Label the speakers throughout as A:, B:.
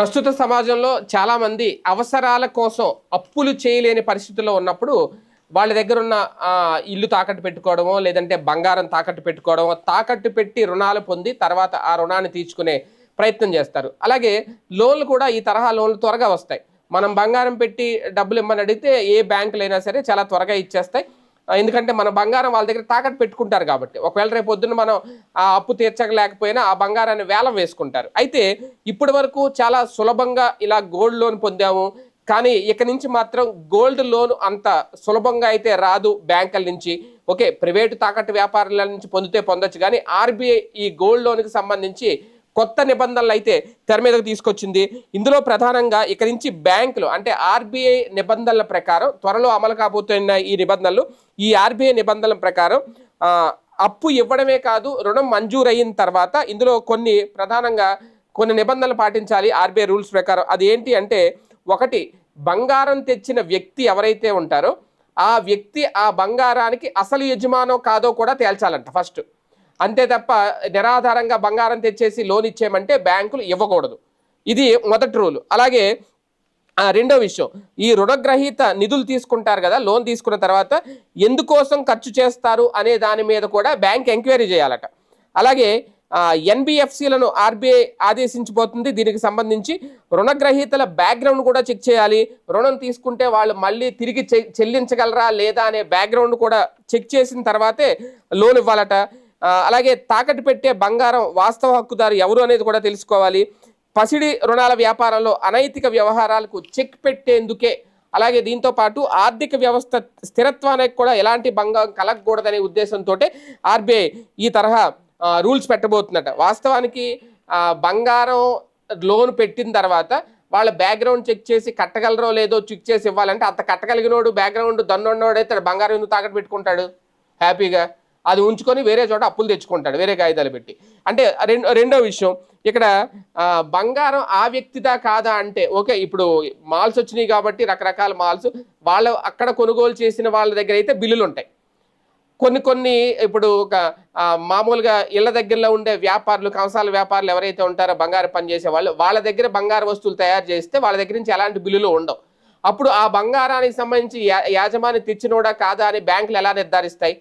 A: ప్రస్తుత సమాజంలో చాలామంది అవసరాల కోసం అప్పులు చేయలేని పరిస్థితుల్లో ఉన్నప్పుడు వాళ్ళ దగ్గర ఉన్న ఇల్లు తాకట్టు పెట్టుకోవడమో లేదంటే బంగారం తాకట్టు పెట్టుకోవడమో తాకట్టు పెట్టి రుణాలు పొంది తర్వాత ఆ రుణాన్ని తీర్చుకునే ప్రయత్నం చేస్తారు. అలాగే లోన్లు కూడా ఈ తరహా లోన్లు త్వరగా వస్తాయి. మనం బంగారం పెట్టి డబ్బులు ఇమ్మని అడిగితే ఏ బ్యాంకులైనా సరే చాలా త్వరగా ఇచ్చేస్తాయి. ఎందుకంటే మన బంగారం వాళ్ళ దగ్గర తాకట్టు పెట్టుకుంటారు కాబట్టి. ఒకవేళ రేపు పొద్దున్న మనం ఆ అప్పు తీర్చగలేకపోయినా ఆ బంగారాన్ని వేలం వేసుకుంటారు. అయితే ఇప్పటి వరకు చాలా సులభంగా ఇలా గోల్డ్ లోన్ పొందాము. కానీ ఇక నుంచి మాత్రం గోల్డ్ లోన్ అంత సులభంగా అయితే రాదు బ్యాంకుల నుంచి. ఓకే ప్రైవేటు తాకట్టు వ్యాపారుల నుంచి పొందితే పొందొచ్చు. కానీ ఆర్బీఐ ఈ గోల్డ్ లోన్కి సంబంధించి కొత్త నిబంధనలు అయితే తెర మీదకు తీసుకొచ్చింది. ఇందులో ప్రధానంగా ఇక నుంచి బ్యాంకులు అంటే ఆర్బీఐ నిబంధనల ప్రకారం త్వరలో అమలు కాబోతున్న ఈ నిబంధనలు ఈ ఆర్బీఐ నిబంధనల ప్రకారం అప్పు ఇవ్వడమే కాదు రుణం మంజూరయిన తర్వాత ఇందులో కొన్ని ప్రధానంగా కొన్ని నిబంధనలు పాటించాలి ఆర్బీఐ రూల్స్ ప్రకారం. అది ఏంటి అంటే ఒకటి బంగారం తెచ్చిన వ్యక్తి ఎవరైతే ఉంటారో ఆ వ్యక్తి ఆ బంగారానికి అసలు యజమానో కాదో కూడా తేల్చాలంట ఫస్ట్. అంతే తప్ప నిరాధారంగా బంగారం తెచ్చేసి లోన్ ఇచ్చేయమంటే బ్యాంకులు ఇవ్వకూడదు. ఇది మొదటి రూల్. అలాగే రెండో విషయం. ఈ రుణగ్రహీత నిధులు తీసుకుంటారు కదా లోన్ తీసుకున్న తర్వాత ఎందుకోసం ఖర్చు చేస్తారు అనే దాని మీద కూడా బ్యాంక్ ఎంక్వైరీ చేయాలట. అలాగే ఎన్బిఎఫ్సిలను ఆర్బీఐ ఆదేశించిపోతుంది. దీనికి సంబంధించి రుణగ్రహీతల బ్యాక్గ్రౌండ్ కూడా చెక్ చేయాలి. రుణం తీసుకుంటే వాళ్ళు మళ్ళీ తిరిగి చె- చెల్లించగలరా లేదా అనే బ్యాక్గ్రౌండ్ కూడా చెక్ చేసిన తర్వాతే లోన్ ఇవ్వాలట. అలాగే తాకట్టు పెట్టే బంగారం వాస్తవ హక్కుదారు ఎవరు అనేది కూడా తెలుసుకోవాలి. పసిడి రుణాల వ్యాపారంలో అనైతిక వ్యవహారాలకు చెక్ పెట్టేందుకే అలాగే దీంతో పాటు ఆర్థిక వ్యవస్థ స్థిరత్వానికి కూడా ఎలాంటి భంగం కలగకూడదనే ఉద్దేశంతో ఆర్బీఐ ఈ తరహా రూల్స్ పెట్టబోతుందట. వాస్తవానికి బంగారం లోన్ పెట్టిన తర్వాత వాళ్ళ బ్యాక్గ్రౌండ్ చెక్ చేసి కట్టగలరో లేదో చెక్ చేసి ఇవ్వాలంటే అంత కట్టగలిగినోడు బ్యాక్గ్రౌండ్ దన్నున్నోడు అయితే బంగారం ఎందుకు తాకట్టు పెట్టుకుంటాడు? హ్యాపీగా? అది ఉంచుకొని వేరే చోట అప్పులు తెచ్చుకుంటాడు వేరే కాగితాలు పెట్టి. అంటే రెండో రెండో విషయం. ఇక్కడ బంగారం ఆ వ్యక్తిదా కాదా అంటే ఓకే ఇప్పుడు మాల్స్ వచ్చినాయి కాబట్టి రకరకాల మాల్స్ వాళ్ళు అక్కడ కొనుగోలు చేసిన వాళ్ళ దగ్గర అయితే బిల్లులు ఉంటాయి కొన్ని కొన్ని ఇప్పుడు ఒక మామూలుగా ఇళ్ళ దగ్గరలో ఉండే వ్యాపారులు కంసాల వ్యాపారులు ఎవరైతే ఉంటారో బంగారు పని చేసే వాళ్ళు వాళ్ళ దగ్గర బంగారు వస్తువులు తయారు చేస్తే వాళ్ళ దగ్గర నుంచి ఎలాంటి బిల్లులు ఉండవు. అప్పుడు ఆ బంగారానికి సంబంధించి యా- యాజమాని తెచ్చినోడా కాదా అని బ్యాంకులు ఎలా నిర్ధారిస్తాయి?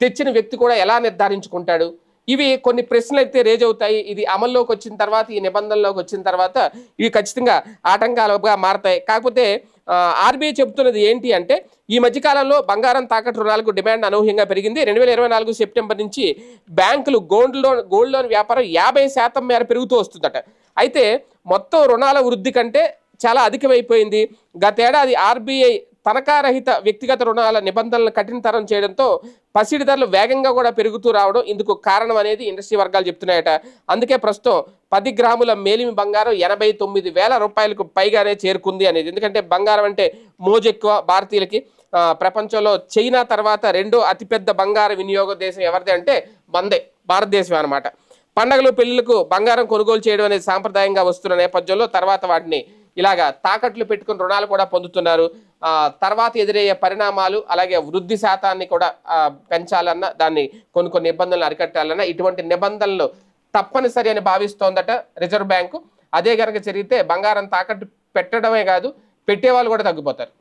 A: తెచ్చిన వ్యక్తి కూడా ఎలా నిర్ధారించుకుంటాడు? ఇవి కొన్ని ప్రశ్నలు అయితే రేజ్ అవుతాయి. ఇది అమల్లోకి వచ్చిన తర్వాత ఈ నిబంధనలోకి వచ్చిన తర్వాత ఇవి ఖచ్చితంగా ఆటంకాలుగా మారతాయి. కాకపోతే ఆర్బీఐ చెబుతున్నది ఏంటి అంటే ఈ మధ్యకాలంలో బంగారం తాకట్టు రుణాలకు డిమాండ్ అనూహ్యంగా పెరిగింది. రెండు వేల ఇరవై నాలుగు సెప్టెంబర్ నుంచి బ్యాంకులు గోల్డ్ లోన్ గోల్డ్ లోన్ వ్యాపారం యాభై శాతం మేర పెరుగుతూ వస్తుందట. అయితే మొత్తం రుణాల వృద్ధి కంటే చాలా అధికమైపోయింది. గతేడాది ఆర్బీఐ తనఖారహిత వ్యక్తిగత రుణాల నిబంధనలను కఠినతరం చేయడంతో పసిడి ధరలు వేగంగా కూడా పెరుగుతూ రావడం ఇందుకు కారణం అనేది ఇండస్ట్రీ వర్గాలు చెప్తున్నాయట. అందుకే ప్రస్తుతం పది గ్రాముల మేలిమి బంగారం ఎనభై తొమ్మిది వేల రూపాయలకు పైగానే చేరుకుంది అనేది. ఎందుకంటే బంగారం అంటే మోజెక్కువ భారతీయులకి. ప్రపంచంలో చైనా తర్వాత రెండో అతిపెద్ద బంగార వినియోగ దేశం ఎవరిది అంటే మందే భారతదేశం అనమాట పండగలు పెళ్ళిలకు బంగారం కొనుగోలు చేయడం అనేది సాంప్రదాయంగా వస్తున్న నేపథ్యంలో తర్వాత వాటిని ఇలాగా తాకట్లు పెట్టుకుని రుణాలు కూడా పొందుతున్నారు. తర్వాత ఎదురయ్యే పరిణామాలు అలాగే వృద్ధి శాతాన్ని కూడా పెంచాలన్నా దాన్ని కొన్ని కొన్ని నిబంధనలు అరికట్టాలన్నా ఇటువంటి నిబంధనలు తప్పనిసరి అని భావిస్తోందట రిజర్వ్ బ్యాంకు. అదే కనుక జరిగితే బంగారం తాకట్టు పెట్టడమే కాదు పెట్టేవాళ్ళు కూడా తగ్గిపోతారు.